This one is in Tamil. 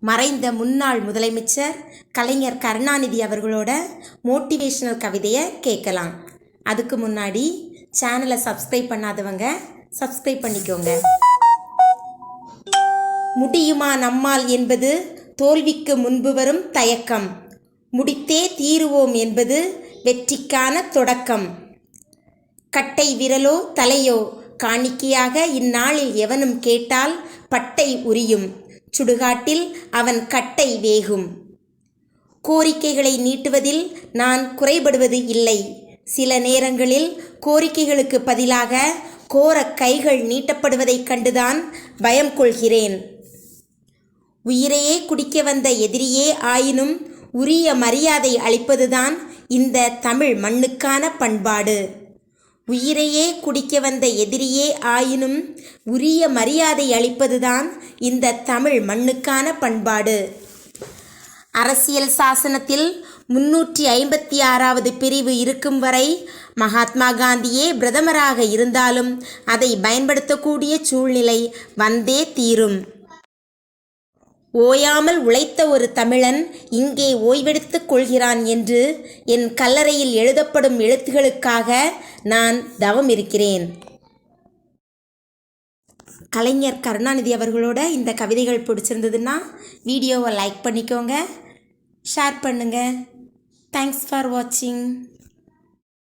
மறைந்த முன்னாள் முதலமைச்சர் கலைஞர் கருணாநிதி அவர்களோட மோட்டிவேஷனல் கவிதையை கேட்கலாம். அதுக்கு முன்னாடி சேனலை சப்ஸ்கிரைப் பண்ணாதவங்க சப்ஸ்கிரைப் பண்ணிக்கோங்க. முடியுமா நம்மால் என்பது தோல்விக்கு முன்பு வரும் தயக்கம். முடித்தே தீருவோம் என்பது வெற்றிக்கான தொடக்கம். கட்டை விரலோ தலையோ காணிக்கையாக இந்நாளில் எவனும் கேட்டால் பட்டை உரியும். சுடுகாட்டில் அவன் கட்டை வேகும். கோரிக்கைகளை நீட்டுவதில் நான் குறைபடுவது இல்லை. சில நேரங்களில் கோரிக்கைகளுக்கு பதிலாக கோர கைகள் நீட்டப்படுவதைக் கண்டுதான் பயம் கொள்கிறேன். உயிரையே குடிக்க வந்த எதிரியே ஆயினும் உரிய மரியாதை அளிப்பதுதான் இந்த தமிழ் மண்ணுக்கான பண்பாடு. உயிரையே குடிக்க வந்த எதிரியே ஆயினும் உரிய மரியாதை அளிப்பதுதான் இந்த தமிழ் மண்ணுக்கான பண்பாடு. அரசியல் சாசனத்தில் முன்னூற்றி ஐம்பத்தி ஆறாவது பிரிவு இருக்கும் வரை மகாத்மா காந்தியே பிரதமராக இருந்தாலும் அதை பயன்படுத்தக்கூடிய சூழ்நிலை வந்தே தீரும். ஓயாமல் உழைத்த ஒரு தமிழன் இங்கே ஓய்வெடுத்துக் கொள்கிறான் என்று என் கல்லறையில் எழுதப்படும் எழுத்துகளுக்காக நான் தவம் இருக்கிறேன் கலைஞர் கருணாநிதி அவர்களோட இந்த கவிதைகள் பிடிச்சிருந்ததுன்னா வீடியோவை லைக் பண்ணிக்கோங்க ஷேர் பண்ணுங்கள் தேங்க்ஸ் ஃபார் வாட்சிங்